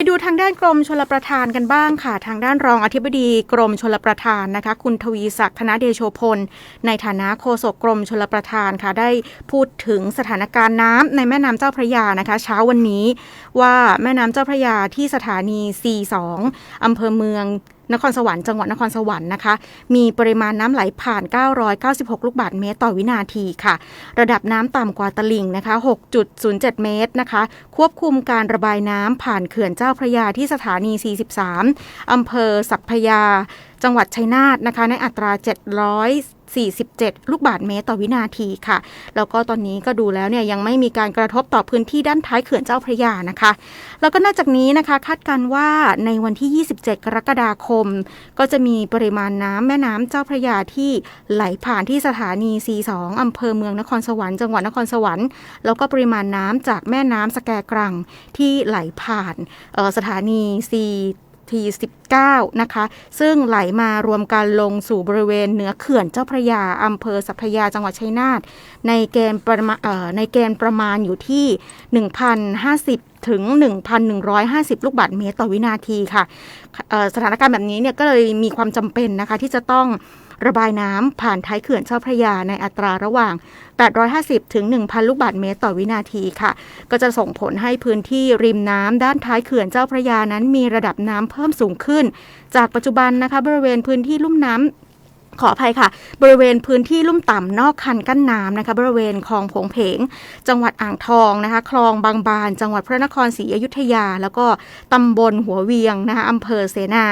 ไปดูทางด้านกรมชลประทานกันบ้างค่ะ ทางด้านรองอธิบดีกรมชลประทานนะคะ คุณทวีศักดิ์ธนเดโชพล ในฐานะโฆษกกรมชลประทานค่ะ ได้พูดถึงสถานการณ์น้ำในแม่น้ำเจ้าพระยานะคะ เช้าวันนี้ว่าแม่น้ำเจ้าพระยาที่สถานี C2 อำเภอเมือง นครสวรรค์จังหวัดนครสวรรค์นะคะ มีปริมาณน้ำไหลผ่าน 996 ลูกบาศก์เมตรต่อวินาทีค่ะ ระดับน้ำต่ำกว่าตลิ่งนะคะ 6.07 เมตรนะคะ ควบคุมการระบายน้ำผ่านเขื่อนเจ้าพระยาที่สถานี 43 อำเภอสัพพยาจังหวัดชัยนาทนะคะ ในอัตรา 747 ลูกบาศก์เมตรต่อวินาทีค่ะ แล้วก็ตอนนี้ก็ดูแล้วเนี่ยยังไม่มีการกระทบต่อพื้นที่ด้านท้ายเขื่อนเจ้าพระยานะคะ แล้วก็นอกจากนี้นะคะคาดการณ์ว่าในวันที่ 27 กรกฎาคม ก็จะมีปริมาณน้ำแม่น้ำเจ้าพระยาที่ไหลผ่านที่สถานี C2 อำเภอเมืองนครสวรรค์จังหวัดนครสวรรค์แล้วก็ปริมาณน้ำจากแม่น้ำสแกกรังที่ไหลผ่านออสถานี C ที19 นะคะ ซึ่งไหลมารวมกันลงสู่บริเวณเหนือเขื่อนเจ้าพระยาอำเภอสัพยาจังหวัดชัยนาทในเกณฑ์ประมาณในเกณฑ์ประมาณอยู่ที่ 1,050 ถึง 1,150 ลูกบาศก์เมตรต่อวินาทีค่ะสถานการณ์แบบนี้เนี่ยก็เลยมีความจำเป็นนะคะที่จะต้อง ระบายน้ำผ่านท้ายเขื่อนเจ้าพระยาในอัตราระหว่าง 850 ถึง 1,000 ลูกบาศก์เมตรต่อวินาทีค่ะ ก็จะส่งผลให้พื้นที่ริมน้ำด้านท้ายเขื่อนเจ้าพระยานั้นมีระดับน้ำเพิ่มสูงขึ้น จากปัจจุบันนะคะบริเวณพื้นที่ลุ่มน้ำขออภัยค่ะ บริเวณพื้นที่ลุ่มต่ำนอกคันกั้นน้ำนะคะ บริเวณคลองผงเพง จังหวัดอ่างทองนะคะ คลองบางบาน จังหวัดพระนครศรีอยุธยา แล้วก็ตำบลหัวเวียงนะคะอำเภอเสนา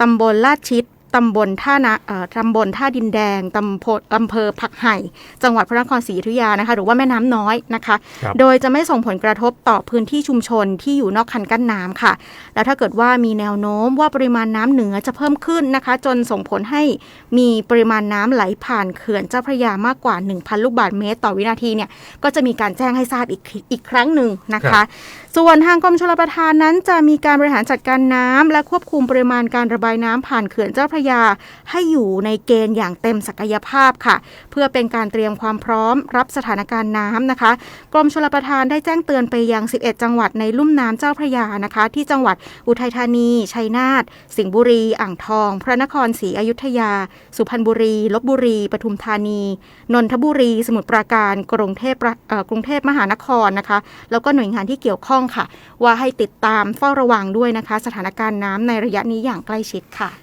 ตำบลลาดชิด ตำบลท่านะเอ่อตำบลท่าดินแดงตำบลอำเภอผักไห่ จังหวัดพระนครศรีอยุธยานะคะ หรือว่าแม่น้ำน้อยนะคะครับโดยจะไม่ส่งผลกระทบต่อพื้นที่ชุมชนที่อยู่นอกคันกั้นน้ำค่ะ แล้วถ้าเกิดว่ามีแนวโน้มว่าปริมาณน้ำเหนือจะเพิ่มขึ้นนะคะ จนส่งผลให้มีปริมาณน้ำไหลผ่านเขื่อนเจ้าพระยามากกว่า 1,000 ลูกบาศก์เมตร ต่อวินาทีเนี่ยก็จะมีการแจ้งให้ทราบอีกอีกครั้งหนึ่งนะครัคะบส่วนทางกรมชลประทานนั้นจะมีการบริหารจัดการน้ำและควบคุมปริมาณการระบายน้ำผ่านเขื่อนเจ้าพระยาให้อยู่ในเกณฑ์อย่างเต็มศักยภาพค่ะ เพื่อเป็นการเตรียมความพร้อมรับสถานการณ์น้ำนะคะ กรมชลประทานได้แจ้งเตือนไปยัง 11 จังหวัดในลุ่มน้ำเจ้าพระยานะคะ ที่จังหวัดอุทัยธานี ชัยนาท สิงห์บุรี อ่างทอง พระนครศรีอยุธยา สุพรรณบุรี ลบบุรี ปทุมธานี นนทบุรี สมุทรปราการ กรุงเทพกรุงเทพมหานครนะคะ แล้วก็หน่วยงานที่เกี่ยวข้องค่ะ ว่าให้ติดตามเฝ้าระวังด้วยนะคะ สถานการณ์น้ำในระยะนี้อย่างใกล้ชิดค่ะ